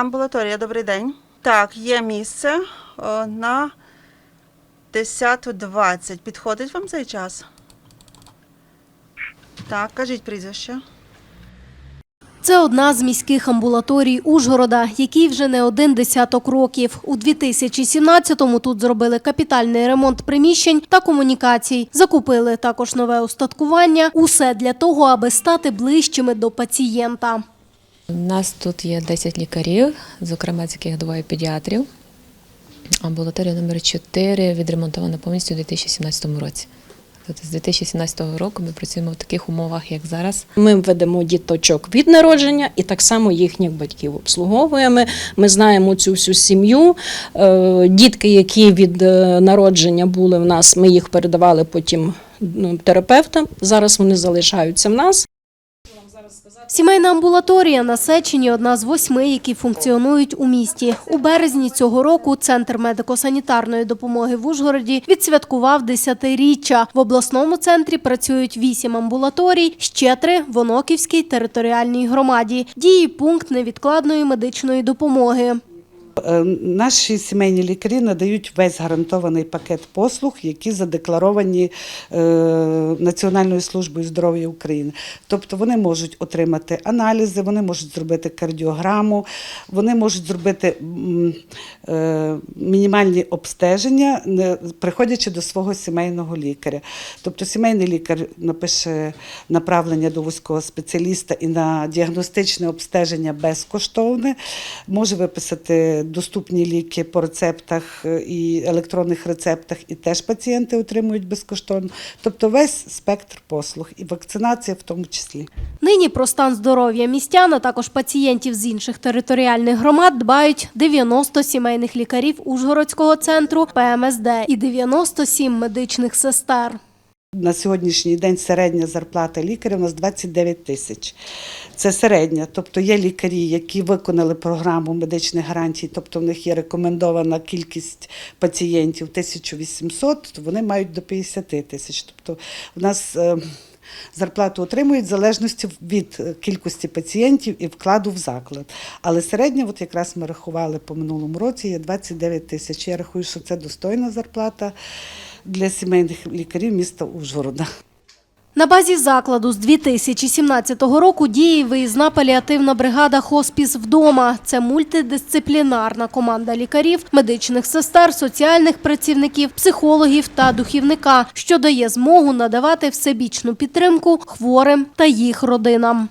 Амбулаторія, добрий день. Так, є місце о, на 10.20. Підходить вам цей час? Так, кажіть прізвище. Це одна з міських амбулаторій Ужгорода, якій вже не один десяток років. У 2017-му тут зробили капітальний ремонт приміщень та комунікацій. Закупили також нове устаткування. Усе для того, аби стати ближчими до пацієнта. У нас тут є 10 лікарів, зокрема з яких двоє педіатрів. Амбулаторія номер 4 відремонтована повністю у 2017 році. Тобто з 2017 року ми працюємо в таких умовах, як зараз. Ми ведемо діточок від народження і так само їхніх батьків обслуговуємо. Ми знаємо цю всю сім'ю. Е, Дітки, які від е, народження були в нас, ми їх передавали потім ну, терапевтам. Зараз вони залишаються в нас. Сімейна амбулаторія на Сечені – одна з восьми, які функціонують у місті. У березні цього року Центр медико-санітарної допомоги в Ужгороді відсвяткував десятиріччя. В обласному центрі працюють вісім амбулаторій, ще три в Оноківській територіальній громаді. Діє пункт невідкладної медичної допомоги. Е, Наші сімейні лікарі надають весь гарантований пакет послуг, які задекларовані е, Національною службою здоров'я України. Тобто вони можуть отримати аналізи, вони можуть зробити кардіограму, вони можуть зробити е, мінімальні обстеження, приходячи до свого сімейного лікаря. Тобто сімейний лікар напише направлення до вузького спеціаліста і на діагностичне обстеження безкоштовне, може виписати доступні ліки по рецептах е, і електронних рецептах, і теж пацієнти отримують безкоштовно. Тобто весь спектр послуг, і вакцинація в тому числі. Нині про стан здоров'я містян, а також пацієнтів з інших територіальних громад дбають 90 сімейних лікарів Ужгородського центру ПМСД і 97 медичних сестер. На сьогоднішній день середня зарплата лікаря у нас 29 тисяч. Це середня. Тобто є лікарі, які виконали програму медичних гарантій, тобто в них є рекомендована кількість пацієнтів 1800, то вони мають до 50 тисяч. Тобто в нас е, зарплату отримують в залежності від е, кількості пацієнтів і вкладу в заклад. Але середня, от якраз ми рахували по минулому році, є 29 тисяч. Я рахую, що це достойна зарплата для сімейних лікарів міста Ужгорода. На базі закладу з 2017 року діє виїзна паліативна бригада «Хоспіс вдома». Це мультидисциплінарна команда лікарів, медичних сестер, соціальних працівників, психологів та духівника, що дає змогу надавати всебічну підтримку хворим та їх родинам.